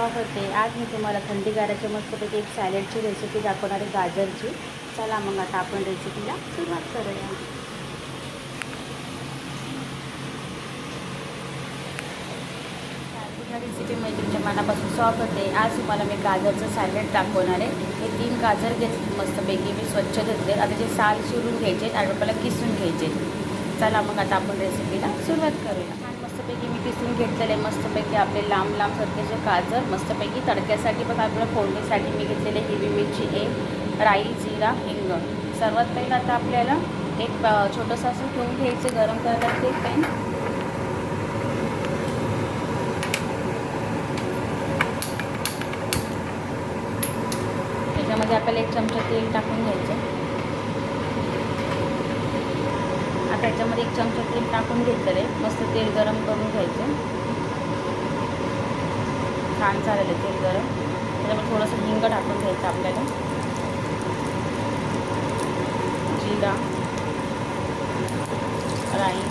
Of होते. आज मी तुम्हाला थंडीगाराच्या मस्तपैकी एक सॅलेडची रेसिपी दाखवणार आहे गाजरची. चला मग आता आपण रेसिपीला सुरुवात करूया. रेसिपी म्हणजे तुमच्या मनापासून सॉफ्ट होते. आज तुम्हाला मी गाजरचं सॅलेड दाखवणार आहे. हे तीन गाजर घेतले मस्तपैकी. मी स्वच्छ धुतले. आता जे साल चिरून घ्यायचे आणि आपल्याला किसून घ्यायचे चला मग आता आपण रेसिपीला सुरुवात करूया. मस्तपैकी मी पिसून घेतलेले मस्तपैकी आपले लांब लांब सरकेचे गाजर मस्तपैकी तडक्यासाठी बघा आपल्याला फोडणीसाठी मी घेतलेले हिरवी मिरची एक राई जिरा हिंग. सर्वात पहिलं आता आपल्याला एक छोटंसं असं ठेवून घ्यायचं गरम करायला ते पॅन त्याच्यामध्ये आपल्याला एक चमचा तेल टाकून घ्यायचं. त्याच्यामध्ये एक चमचा तेल टाकून घेतलेलं आहे. मस्त तेल गरम करून घ्यायचं. छान चालेल आहे तेल गरम. त्याच्यामध्ये थोडंसं हिंग टाकून घ्यायचं आपल्याला. जिरा राई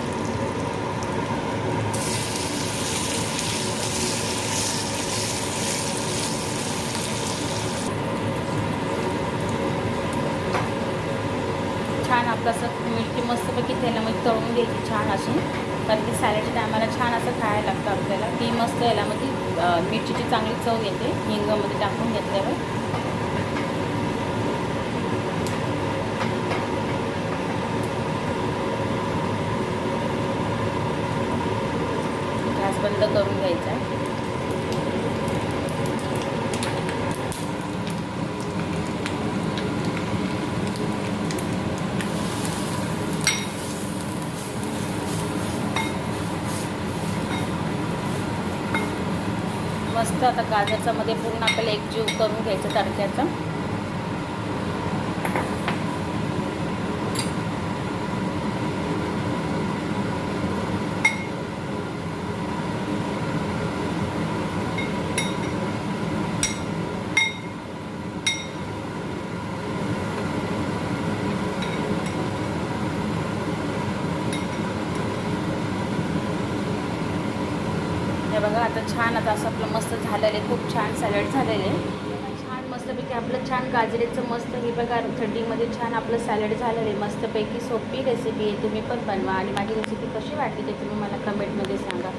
छान आपलं असं मिरची मस्तपैकी तेलामध्ये तळून घ्यायची छान अशी. कारण की सॅलेडच्या टायमाला छान असं खायला लागतं आपल्याला. ती मस्त यालामध्ये अं, मिरचीची चांगली चव येते. हिंगामध्ये टाकून घेतल्यावर. गॅस बंद करून घ्यायचा मस्त आता गाजरचा मध्ये पूर्ण आपल्याला एक जीव करून घ्यायचं तडक्याचा. हे बघा आता छान आता असं आपलं मस्त झालेलं आहे खूप छान सॅलड झालेलं आहे. छान मस्तपैकी आपलं छान गाजरेचं मस्त हे बघा थंडीमध्ये छान आपलं सॅलड झालेलं आहे. मस्तपैकी सोपी रेसिपी आहे तुम्ही पण बनवा. आणि माझी रेसिपी कशी वाटली ते तुम्ही मला कमेंटमध्ये सांगा.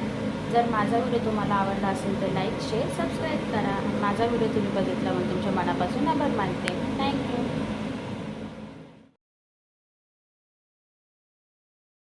जर माझा व्हिडिओ तुम्हाला आवडला असेल तर लाईक शेअर सबस्क्राईब करा. आणि माझा व्हिडिओ तुम्ही बघितला म्हणून तुमच्या मनापासून आभार मानते. थँक्यू